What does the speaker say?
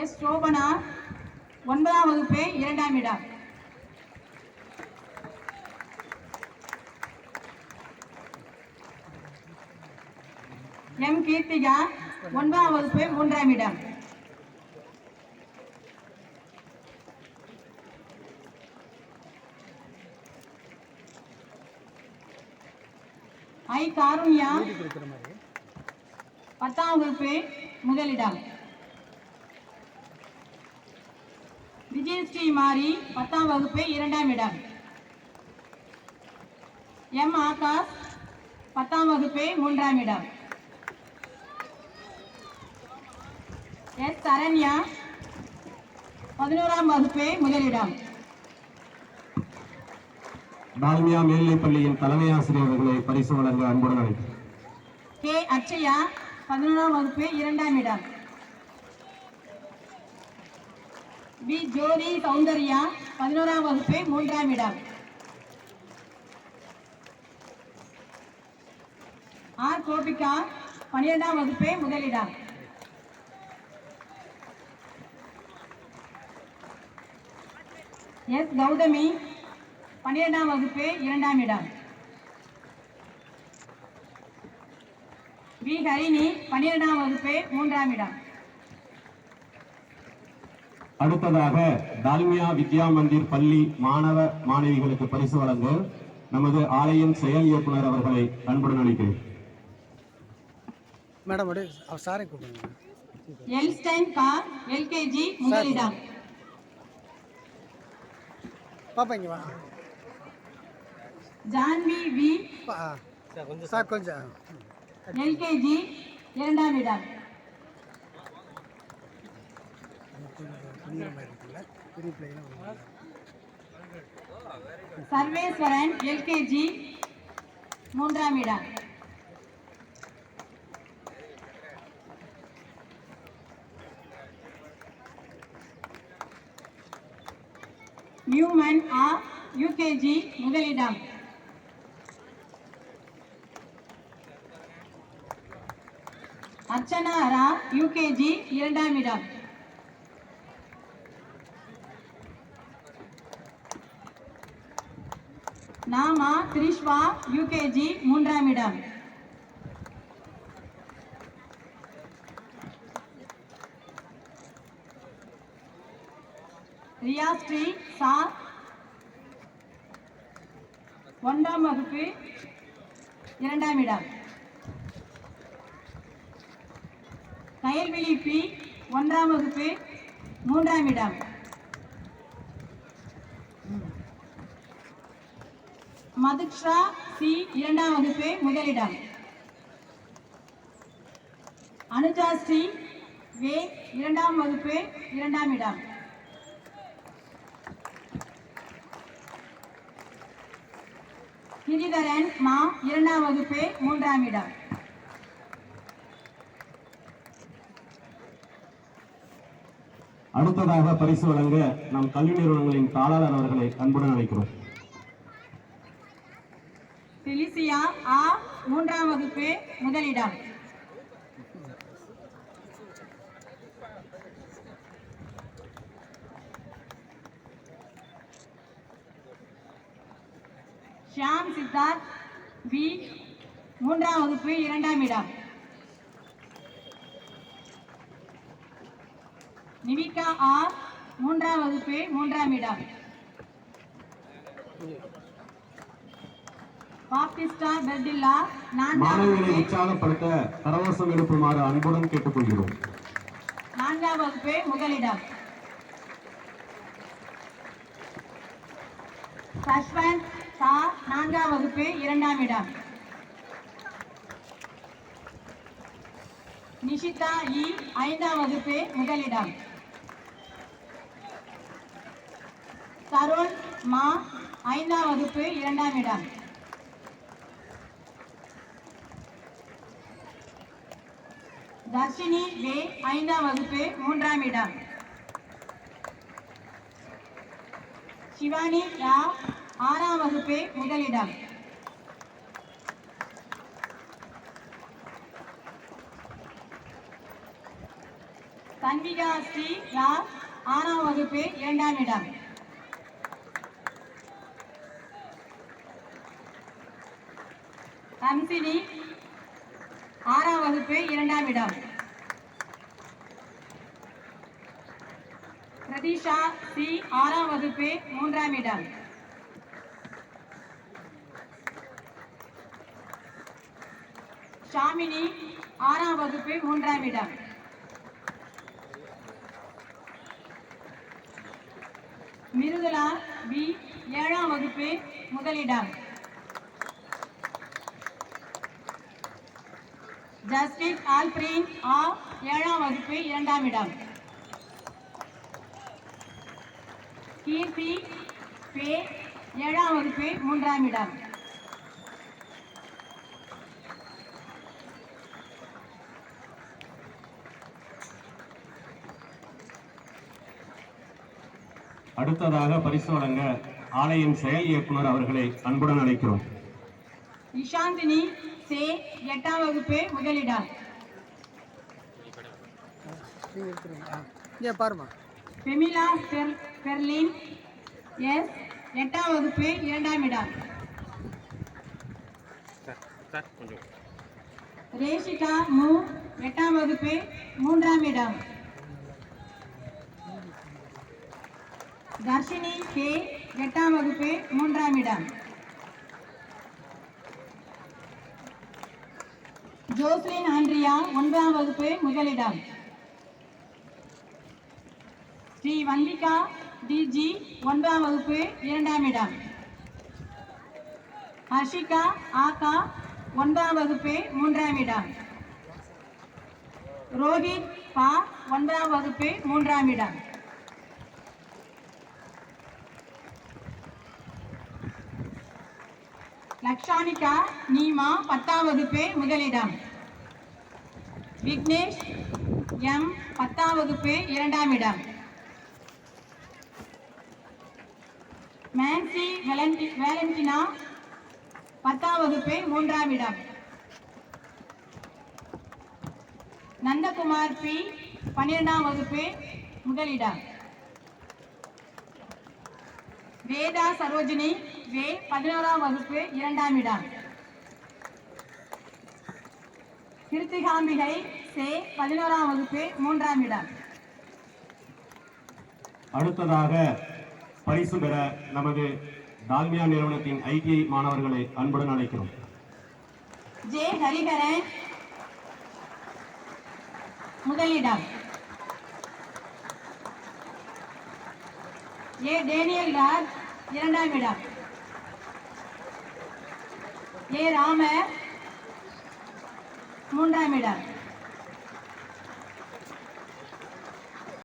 S Shobana ஒன்பதாம் வகுப்பு இரண்டாம் இடம். எம் கீர்த்திகா ஒன்பதாம் வகுப்பு மூன்றாம் இடம். ஐ காருண்யா பத்தாம் வகுப்பு முதலிடம் விஜயஸ்ரீ மாரி பத்தாம் வகுப்பு இரண்டாம் இடம். எம். ஆகாஷ் பத்தாம் வகுப்பு மூன்றாம் இடம். எஸ். சரண்யா பதினோராம் வகுப்பு முதலிடம். டால்மியா மேல்நிலைப் பள்ளியின் தலைமை ஆசிரியர் அவர்களை பரிசு வழங்க அன்புடன் அழைக்கிறேன். கே. அச்சயா பதினோராம் வகுப்பு இரண்டாம் இடம். பி ஜோதி சௌந்தர்யா பதினோராம் வகுப்பு மூன்றாம் இடம். ஆர் கோபிகா பன்னிரெண்டாம் வகுப்பு முதலிடம் எஸ் கௌதமி பன்னிரெண்டாம் வகுப்பு இரண்டாம் இடம். வி ஹரிணி பன்னிரெண்டாம் வகுப்பு மூன்றாம் இடம். அடுத்ததாக டால்மியா வித்யா மந்திர் பள்ளி மாணவ மாணவிகளுக்கு பரிசு வழங்க நமது ஆலயம் செயல் இயக்குனர் அவர்களை அன்புடன் அழைக்கிறேன். மேடம் சாரை கூப்பிடுங்க. எல்ஸ்டைன் கா எல்கேஜி முதலிடம். பாப்பா இங்கே வா. ஜான்வி வி. சார் கொஞ்சம் எல்கேஜி இரண்டாம் இடம். புரியுற இருக்குல்ல? பெரிய பிள்ளைங்க சர்வேஸ்வரன் எல்கேஜி மூன்றாம் இடம். நியூமன் ஆ யூகேஜி முதலிடம். அர்ச்சனா ரா யூகேஜி இரண்டாம் இடம். நாமா திரிஷ்வா யூகேஜி மூன்றாம் இடம் ரியாஸ்ரீ சா. ஒன்றாம் வகுப்பு இரண்டாம் இடம் கயல்விழி பி ஒன்றாம் வகுப்பு மூன்றாம் இடம் மதுக்ஷா சி இரண்டாம் வகுப்பு முதலிடம். அனுஜா ஸ்ரீ வே இரண்டாம் வகுப்பு இரண்டாம் இடம். கிரிதரன் மா இரண்டாம் வகுப்பு மூன்றாம் இடம். அடுத்ததாக பரிசு வழங்க நம் கல்வி நிறுவனங்களின் தாளாளர் அவர்களை அன்புடன் அழைக்கிறோம். ஆ மூன்றாம் வகுப்பு முதலிடம். ஷியாம் சித்தார்த் பி மூன்றாம் வகுப்பு இரண்டாம் இடம். நிவிகா ஆர் மூன்றாம் வகுப்பு மூன்றாம் இடம். பாப்டிஸ்டா பெர்டில்லா நான்காம் மாணவிகளை வகுப்பு உற்சாகப்படுத்த கரவசம் எழுப்புமாறு அன்புடன் கேட்டுக்கொள்கிறோம். நான்காம் வகுப்பு முதலிடம். சஷ்வந்த் சா நான்காம் வகுப்பு இரண்டாம் இடம். நிஷிதா இ ஐந்தாம் வகுப்பு முதலிடம். தருண் மா ஐந்தாம் வகுப்பு இரண்டாம் இடம். தர்ஷினி வே ஐந்தாம் வகுப்பு மூன்றாம் இடம். சிவானி ரா ஆறாம் வகுப்பு முதலிடம் சன்விகா ஸ்ரீ ராவ் ஆறாம் வகுப்பு இரண்டாம் இடம். ஹம்சினி ஆறாம் வகுப்பு இரண்டாம் இடம். பிரதீஷா சி ஆறாம் வகுப்பு மூன்றாம் இடம். ஷாமினி ஆறாம் வகுப்பு மூன்றாம் இடம். மிருதுலா பி ஏழாம் வகுப்பு முதலிடம் ஜஸ்டிஸ் ஆல்பிரின் ஆ ஏழாம் வகுப்பு இரண்டாம் இடம். கீர்த்தி பே. ஏழாம் வகுப்பு மூன்றாம் இடம். அடுத்ததாக பரிசு வழங்க ஆலயம் செயல் இயக்குனர் அவர்களை அன்புடன் அழைக்கிறோம். இஷாந்தினி சே எட்டாம் வகுப்பு முதலிடம். பாருமா பெமிலா பெர் பெர்லின் எஸ் எட்டாம் வகுப்பு இரண்டாம் இடம். ரேஷிகா மு எட்டாம் வகுப்பு மூன்றாம் இடம். தர்ஷினி கே எட்டாம் வகுப்பு மூன்றாம் இடம். ஜோஸ்லின் ஆண்ட்ரியா ஒன்பதாம் வகுப்பு முதலிடம். ஸ்ரீ வந்திகா டிஜி ஒன்பதாம் வகுப்பு இரண்டாம் இடம். ஹர்ஷிகா ஆகா ஒன்பதாம் வகுப்பு மூன்றாம் இடம். ரோஹித் பா ஒன்பதாம் வகுப்பு மூன்றாம் இடம். லக்ஷானிகா நீமா பத்தாம் வகுப்பு முதலிடம். விக்னேஷ் எம் பத்தாம் வகுப்பு இரண்டாம் இடம். மேன்சி வெலண்டி வேலண்டினா பத்தாம் வகுப்பு மூன்றாம் இடம். நந்தகுமார் பி பன்னிரெண்டாம் வகுப்பு முதலிடம். வேதா சரோஜினி வே பதினோராம் வகுப்பு இரண்டாம் இடம். கிருத்திகாம்பிகை சே பதினோராம் வகுப்பு மூன்றாம் இடம். அடுத்ததாக பரிசு பெற நமது டால்மியா நிறுவனத்தின் ஐடிஐ மாணவர்களை அன்புடன் அழைக்கிறோம். ஜே ஹரிஹரன் முதலிடம். ஏ டேனியல் ராஜ் இரண்டாம் இடம். ஏ ராம மூன்றாம் இடம்.